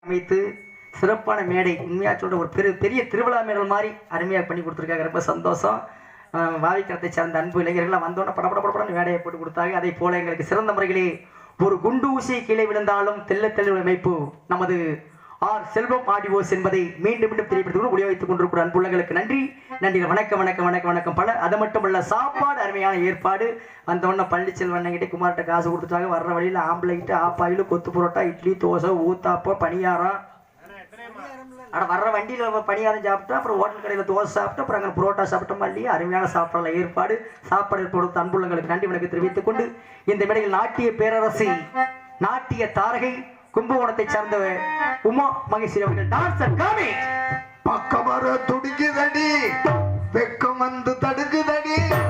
அமைத்து சிறப்பான மேடை உண்மையாக சொல்ற ஒரு பெரிய பெரிய திருவிழா மேடல் மாதிரி அருமையாக பண்ணி கொடுத்துருக்காங்க. ரொம்ப சந்தோஷம். அஹ் வாவிக்கரத்தை சார்ந்த அன்பு இளைஞர்கள்லாம் வந்தோன்னே பட பட படப்படன்னு மேடையை போட்டு கொடுத்தாங்க. அதே போல எங்களுக்கு சிறந்த முறைகளே ஒரு குண்டு ஊசி கீழே விழுந்தாலும் தெல்ல தெளிவு அமைப்பு நமது ஆர் செல்வம் ஆடிவோஸ் என்பதை மீண்டும் மீண்டும் தெரியப்படுத்தி முடிய வைத்துக் கொண்டிருக்கிற அன்புள்ளங்களுக்கு நன்றி. நன்றி வணக்கம் வணக்கம் வணக்கம் வணக்கம். பல அது மட்டுமல்ல சாப்பாடு அருமையான ஏற்பாடு. வந்தவொடனே பள்ளிச்செல்வன் கிட்டே குமார்கிட்ட காசு கொடுத்துட்டாங்க. வர்ற வழியில் ஆம்பளைட்டு ஆப்பாயில் கொத்து புரோட்டா இட்லி தோசை ஊத்தாப்பம் பணியாரம். ஆனால் வர்ற வண்டியில் பணியாரம் சாப்பிட்டா அப்புறம் ஹோட்டல் கடையில் தோசை சாப்பிட்டு அப்புறம் அங்கே புரோட்டா சாப்பிட்டோம் இல்லையா அருமையான சாப்பாடுல ஏற்பாடு. சாப்பாடு கொடுத்த அன்புள்ளங்களுக்கு நன்றி வணக்கம் தெரிவித்துக் கொண்டு இந்த மேடையில் நாட்டிய பேரரசி நாட்டிய தாரகை கும்பகோணத்தை சார்ந்த உமா மகேஸ்வரி அவர்கள். டான்சர் காமி. பக்கம் துடிக்குதடி வெக்கம் வந்து தடுக்குதடி.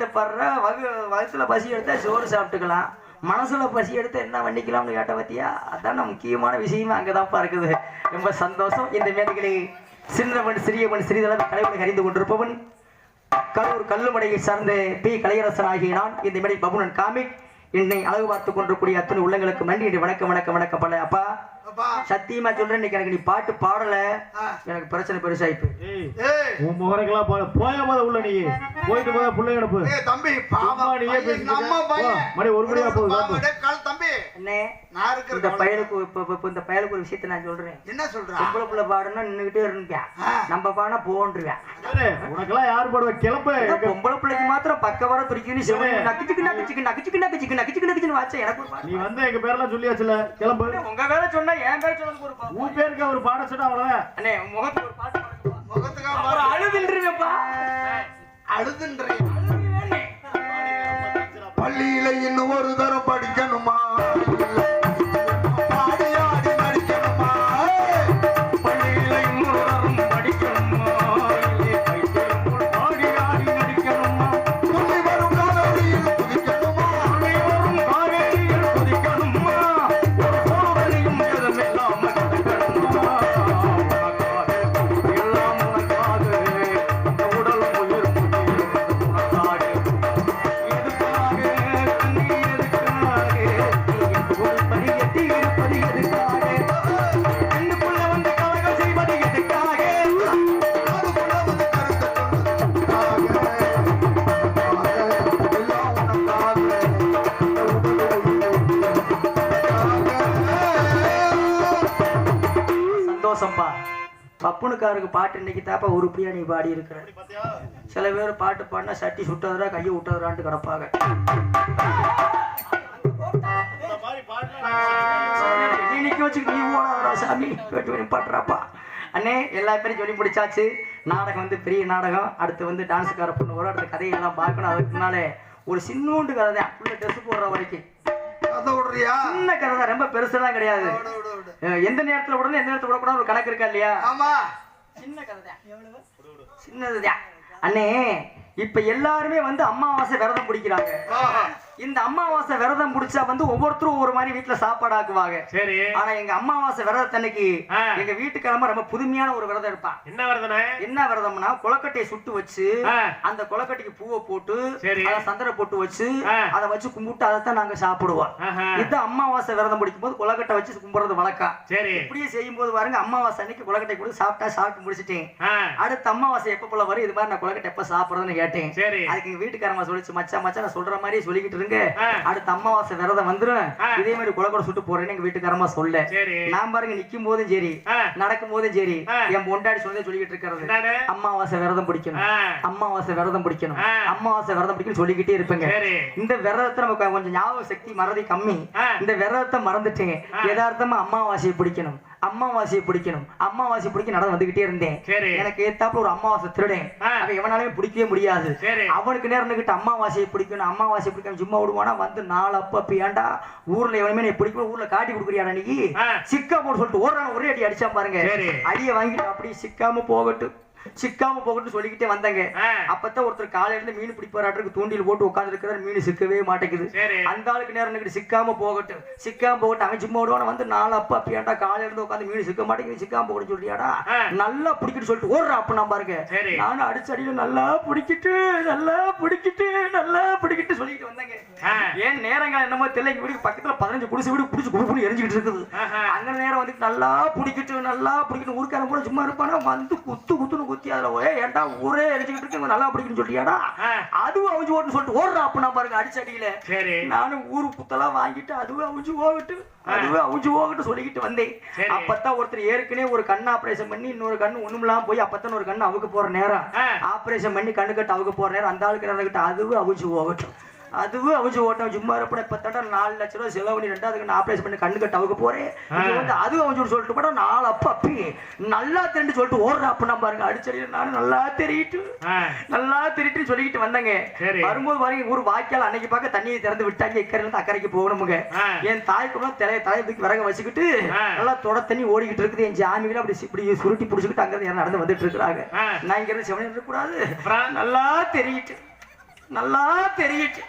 சைஸா வகு பசி எடுத்தா சோறு சாப்பிட்டுக்கலாம். மனசுல பசி எடுத்து என்ன பண்ணிக்கலாம்னு கேட்ட பத்தியா? அதான் முக்கியமான விஷயமே அங்கதான்ப்பா இருக்குது ரொம்ப சந்தோஷம். இந்த மேடைகளை சின்னவன் சிறியவன் சிறிதளவு கலைவனை அறிந்து கொண்டிருப்பவன். கரூர் கல்லுமடையை சார்ந்த பி. கலையரசன் ஆகிய நான் இந்த மேடை பபுனன் காமிக். என்னை அழகு பார்த்து கொண்டிருக்கூடிய அத்தனை உள்ளங்களுக்கு நன்றி வணக்கம் வணக்கம் வணக்கம் பல அப்பா. சத்தியமா சொல்றேன் இன்னைக்கு எனக்கு நீ பாட்டு பாடல. எனக்கு பிரச்சனை பெருசாயிப்பு உன் முகரைக்கெல்லாம் போய் போய போத உள்ள நீ போயிட்டு போத பிள்ளை அனுப்பு ஏய் தம்பி நீயே மணி ஒரு மணியா போகுது, தம்பி அண்ணே நான் இருக்கிற இந்த. பயலுக்கு இப்ப இந்த பயலுக்கு ஒரு விஷயத்தை நான் சொல்றேன் என்ன சொல்றா பொம்பளை புள்ள பாடுனா நின்னுகிட்டே இருந்துப்பேன் ஆ. நம்ம பாடினா போன்றுவேன் உனக்கெல்லாம் யார் போடுவா கிளம்பு பொம்பளை பிள்ளைக்கு மாத்திரம் பக்க வர துடிக்குன்னு சரி. நக்கிச்சுக்கு நக்கிச்சுக்கு நக்கிச்சுக்கு நக்கிச்சுக்கு நக்கிச்சுக்கு நக்கிச்சுன்னு வாச்சா எனக்கு நீ வந்து எங்க பேர்லாம் சொல்லியாச்சுல கிளம்பு உங்க வேலை சொன்னா என் பேர் சொன்னதுக்கு ஒரு உன் பேருக்கு ஒரு பாட சொன்னா அவ்வளவுதான். அண்ணே முகத்துக்கு ஒரு பாட்டு. முகத்துக்காக அப்புறம் அழுதுன்றீங்கப்பா. அழுதுன்றீங்க. பள்ளியில இன்னும் ஒரு தரம் படிக்கணுமா? சந்தோஷம்பா பப்புனுக்காருக்கு பாட்டு இன்னைக்கு தாப்பா உருப்படியா நீ பாடி இருக்கிற. சில பேர் பாட்டு பாடினா சட்டி சுட்டதுரா கையை விட்டதுரான்ட்டு கிடப்பாங்க. நீ நிக்க வச்சு நீ ஓடாதரா சாமி. வெட்டு வெட்டி பாட்டுறாப்பா அண்ணே எல்லா பேரும் சொல்லி முடிச்சாச்சு. நாடகம் வந்து பெரிய நாடகம். அடுத்து வந்து டான்ஸுக்கார பொண்ணு வரும். அடுத்த கதையெல்லாம் பார்க்கணும். அதுக்கு முன்னாலே ஒரு சின்னூண்டு கதை தான். உள்ள ட்ரெஸ் போடுற வரைக்கும். அதை விடுறியா? சின்ன கதை தான் ரொம்ப பெருசுலாம் கிடையாது. எந்த நேரத்துல விடணும் எந்த நேரத்துல விடக்கூடாது ஒரு கணக்கு இருக்கா இல்லையா? ஆமா. சின்ன கதை தான். சின்னதுதான் அண்ணே இப்ப எல்லாருமே வந்து அமாவாசை விரதம் பிடிக்கிறாங்க. இந்த அமாவாசை விரதம் முடிச்சா வந்து ஒவ்வொருத்தரும் ஒவ்வொரு மாதிரி வீட்டுல சாப்பாடு ஆக்குவாங்க. சரி. ஆனா எங்க அமாவாசை விரதத்தன்னைக்கு. எங்க வீட்டுக்கிழமை ரொம்ப புதுமையான ஒரு விரதம் இருப்பான் என்ன வருதுனே என்ன விரதம்னா கொலக்கட்டையை சுட்டு வச்சு. அந்த கொலக்கட்டைக்கு பூவை போட்டு சந்தன போட்டு வச்சு. அதை வச்சு கும்பிட்டு அதைத்தான் நாங்க சாப்பிடுவோம். இது அமாவாசை விரதம் முடிக்கும் போது கொலக்கட்டை வச்சு கும்பிடுறது வழக்கம். சரி. இப்படியே செய்யும் போது பாருங்க அமாவாசை அன்னைக்கு கொலக்கட்டை கூட சாப்பிட்டா சாப்பிட்டு முடிச்சிட்டேன். அடுத்த அமாவாசை எப்ப போல வரும்? இது மாதிரி நான் கொலக்கட்டை எப்ப சாப்பிடுறதுன்னு கேட்டேன். சரி. அதுக்கு எங்க வீட்டுக்காரமா சொல்லிச்சு மச்சான் மச்சான் நான் சொல்ற மாதிரியே சொல்லிக்கிட்டு இருங்க. அடுத்த அமாவாசை விரதம் வந்துரும். இதே மாதிரி கொலக்கடை சுட்டு போறேன்னு எங்க வீட்டுக்காரமா சொல்ல. நான் பாருங்க நிக்கும் போதும் சரி. நடக்கும் போதும் சரி. என் பொண்டாடி சொல்லி சொல்லிக்கிட்டு இருக்கிறது? அமாவாசை விரதம் பிடிக்கணும். அமாவாசை விரதம் பிடிக்கணும். அமாவாசை விரதம் பிடிக்கணும் சொல்லிக்கிட்டே இருப்பேங்க. இந்த விரதத்தை நமக்கு கொஞ்சம் ஞாபக சக்தி மறதி கம்மி. இந்த விரதத்தை மறந்துட்டேன் ஆ. யதார்த்தமா அமாவாசையை பிடிக்கணும். அமாவாசையை பிடிக்கணும். அமாவாசை பிடிக்க நடந்து வந்துகிட்டே இருந்தேன். எனக்கு ஏத்தாப்புல ஒரு அமாவாசை திருடேன். அவன் எவனாலையும் பிடிக்கவே முடியாது. அவனுக்கு நேரம் நிக்கிட்டு அமாவாசையை பிடிக்கணும் அமாவாசையை பிடிக்கணும் சும்மா விடுவானா? வந்து நாலு அப்ப ஏன்டா ஊர்ல எவனுமே நீ பிடிக்கணும் ஊர்ல காட்டி கொடுக்குறியா நீ? ஆ. சிக்கா போட்டு சொல்லிட்டு ஓடுறான் ஒரே அடி அடிச்சா பாருங்க. அடியை வாங்கிட்டு அப்படியே சிக்காம போகட்டும். சிக்காம போகட்டும் சொல்லிக்கிட்டே வந்தாங்க. அப்பதான் ஒருத்தர் காலையில இருந்து மீன் பிடிப்பாராட்டுக்கு தூண்டில் போட்டு உட்கார்ந்து இருக்கிறார். மீன் சிக்கவே மாட்டேங்குது. அந்த ஆளுக்கு நேரம் சிக்காம போகட்டும். சிக்காம போகட்டும். அவன் விடுவான. வந்து நாலு அப்பா அப்படியாண்டா காலையில இருந்து உட்காந்து மீன் சிக்க மாட்டேங்குது. சிக்காம போகணும் சொல்றியாடா. நல்லா பிடிக்கிட்டு சொல்லிட்டு ஓடுறா அப்ப நான் பாருங்க. நானும் அடிச்சு அடியில நல்லா பிடிக்கிட்டு நல்லா பிடிக்கிட்டு நல்லா பிடிக்கிட்டு சொல்லிட்டு வந்தேங்க ஆ, ஏன் நேரங்கள் என்னமோ தெரியல. எங்க வீட்டுக்கு பக்கத்துல பதினஞ்சு குடிசை வீடு பிடிச்சி குடுப்புன்னு எரிஞ்சுக்கிட்டு இருக்குது. அந்த நேரம் வந்து நல்லா பிடிக்கிட்டு நல்லா பிடிக்கணும் ஊருக்காரன் கூட சும்மா இருப்பானா? வந்து குத்து குத்துன்னு குத்தி அதுல ஒரே ஏன்டா ஊரே எரிஞ்சுக்கிட்டு இருக்கு. நல்லா பிடிக்கணும் சொல்லியாடா அதுவும் அவிஞ்சு ஓட்டுன்னு சொல்லிட்டு ஓடுறா அப்ப நான் பாருங்க அடிச்ச அடியில நானும் ஊரு புத்தெல்லாம் வாங்கிட்டு அதுவே அவிஞ்சு போகட்டு அதுவே அவிஞ்சு போகட்டு சொல்லிக்கிட்டு வந்தேன். சரி. அப்பதான் ஒருத்தர் ஏற்கனவே ஒரு கண் ஆபரேஷன் பண்ணி இன்னொரு கண்ணு ஒண்ணுமில்லாம போய் அப்பதான் ஒரு கண்ணு அவுக்க போற நேரம். ஆபரேஷன் பண்ணி கண்ணு கட்டு அவுக்க போற நேரம். அந்த ஆளுக்கு நடந்துக்கிட்டு அதுவும் அவிச்சு போகட்டும் அதுவும் அவிச்சு ஓட்டம். சும்மா இருப்பட இப்ப தட்டா நாலு லட்ச ரூபா செலவு பண்ணி ரெண்டாவது கண்ணு ஆபரேஷன் பண்ணி கண்ணு கட்டு அவுக்க போறேன் வந்து அதுவும் அவிச்சு சொல்லிட்டு போட்டா நாலு அப்ப அப்பி. நல்லா தெரிஞ்சு சொல்லிட்டு ஓடுற அப்ப நான் பாருங்க. அடிச்சடியில் நானும் நல்லா தெரியிட்டு நல்லா திருட்டு சொல்லிக்கிட்டு வந்தேங்க. வரும்போது பாருங்க ஊர் வாய்க்கால் அன்னைக்கு பார்க்க தண்ணியை திறந்து விட்டாங்க. இக்கரையில இருந்து அக்கறைக்கு போகணுமுங்க. என் தாய்க்குள்ள தலைய தலையத்துக்கு விறக வச்சுக்கிட்டு. நல்லா தொட தண்ணி ஓடிக்கிட்டு இருக்குது. என் ஜாமிகளை அப்படி இப்படி சுருட்டி பிடிச்சிக்கிட்டு அங்க இருந்து நடந்து வந்துட்டு இருக்கிறாங்க. நான் இங்க இருந்து செவனி இருக்கக்கூடாது அப்புறம்? நல்லா தெரியிட்டு நல்லா தெரியிட்டு.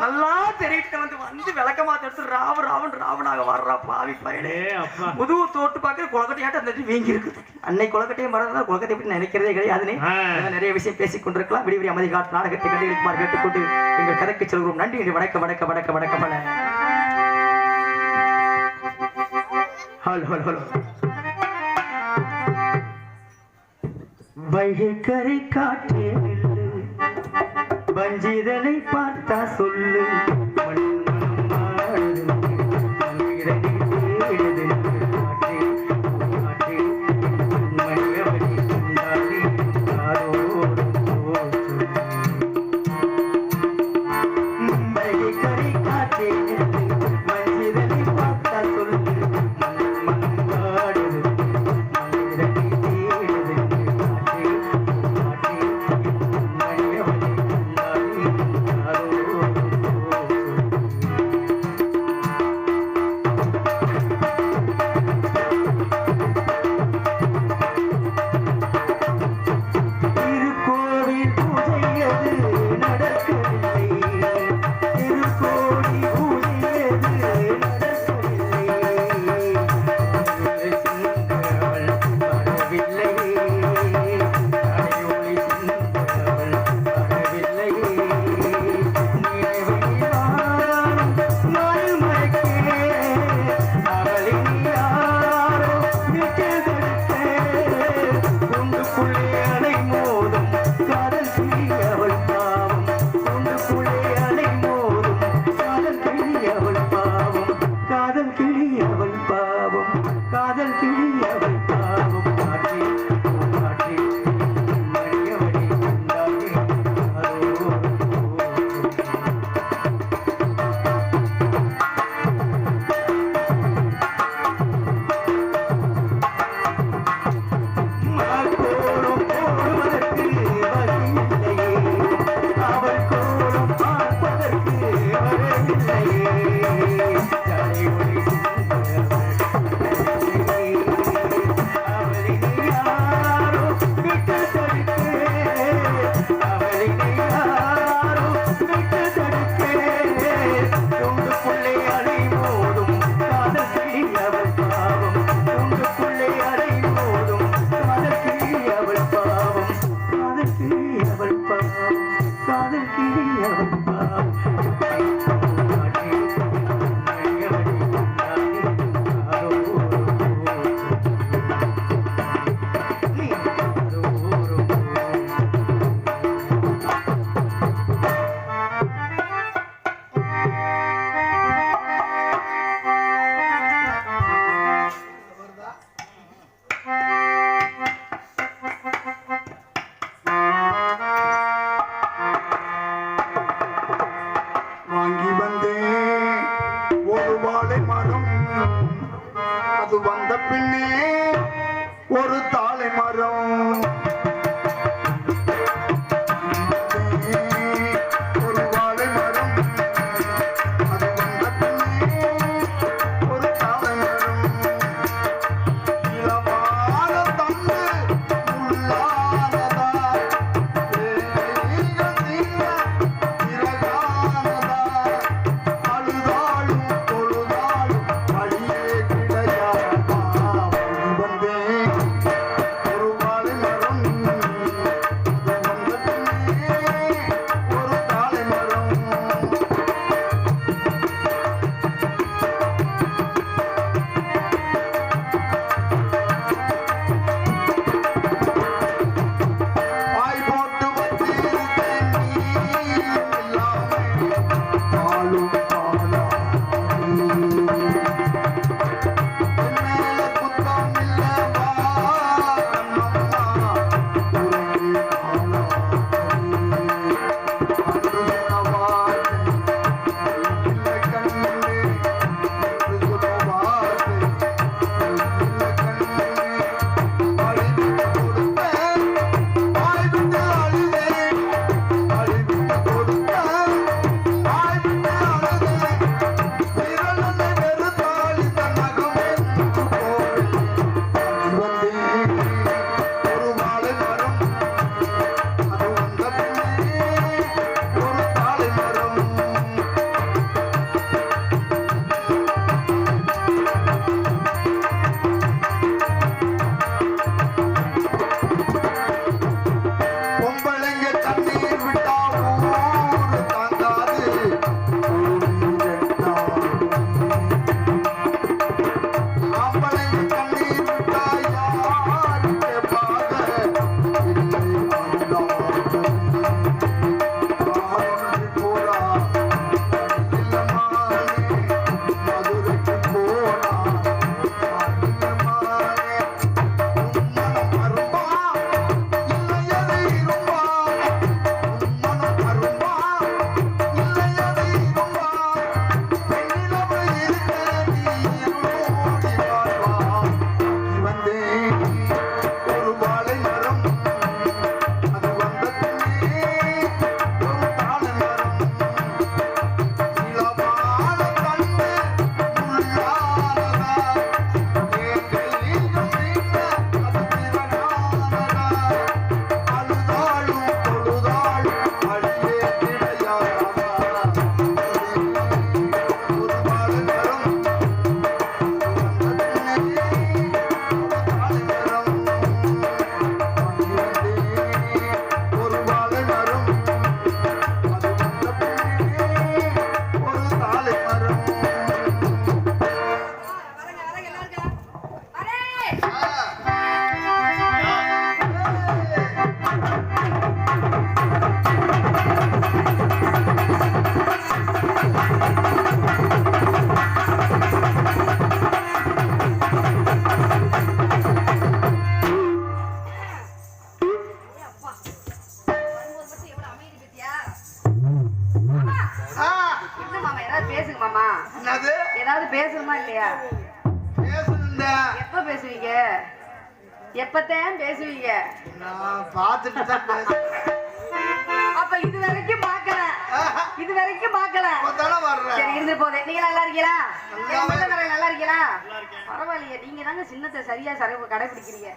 நல்லா தெரியிட்டு வந்து வந்து விளக்கமாத்த எடுத்து ராவ ராவன் ராவனாக வர்றா பாவி பயனே. முதுகு தோட்டு பார்க்க குளக்கட்டையாட்டம் அந்த வீங்கி இருக்குது. அன்னை குளக்கட்டையை மறந்தா குளக்கட்டை பற்றி நினைக்கிறதே கிடையாதுனே நிறைய விஷயம் பேசிக் கொண்டிருக்கலாம். விடிவிடி அமைதி காட்டு நாடகத்தை கண்டுகளிக்குமாறு கேட்டுக்கொண்டு எங்கள் கதைக்கு செல்கிறோம். நன்றி நன்றி. வணக்கம் வணக்கம் வணக்கம் வணக்கம் வணக்கம். Hello hello hello. வைகரை காற்றே வஞ்சிதனை பார்த்தா சொல்லு. வந்த பின்னே ஒரு தாழை மரம். ஏதாவது பேசுங்க மாமா. என்னது? ஏதாவது பேசணுமா இல்லையா? பேசுனேன்டா. எப்ப பேசுவீங்க? எப்பத்தான் பேசுவீங்க? நான் பார்த்துட்டு தான் பேசுறேன். அப்ப இது வரைக்கும் பார்க்கல. இது வரைக்கும் பார்க்கல. சரி இருந்து போதே நீங்க நல்லா இருக்கீங்களா? நல்லா இருக்கீங்களா? பரவாயில்லையே. நீங்க தாங்க சின்னத்தை சரியா சரை கடைபிடிக்கிறீங்க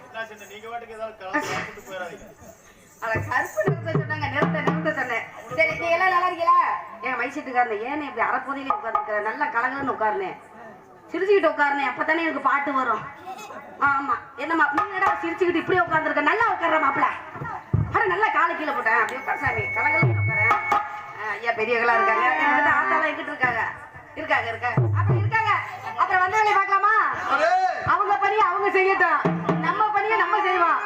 அட கருப்பு நிறுத்த சொன்னாங்க நிறுத்த நிறுத்த சொன்னேன். சரி நீங்க எல்லாம் நல்லா இருக்கீங்களா? என் வயசுட்டுக்காரன் ஏன்னு இப்படி அரைப்போதையில உட்காந்துருக்கிற நல்லா கலகலன்னு உட்காருனேன் சிரிச்சுக்கிட்டு உட்காருனேன் அப்பதானே எனக்கு பாட்டு வரும். ஆமா. என்னம்மா நீ என்னடா சிரிச்சுக்கிட்டு இப்படியே உட்காந்துருக்க நல்லா உட்கார்ற மாப்பிள அட நல்லா காலை கீழே போட்டேன். அப்படியே உட்கார் சாமி. கலகலன்னு உட்காரேன். ஐயா பெரியவங்களா இருக்காங்க. எங்கிட்ட ஆத்தாலாம் எங்கிட்ட இருக்காங்க. இருக்காங்க இருக்காங்க. அப்படி இருக்காங்க. அப்புறம் வந்த வேலையை பார்க்கலாமா? அவங்க பணி அவங்க செய்யட்டும். நம்ம பணியை நம்ம செய்வோம்.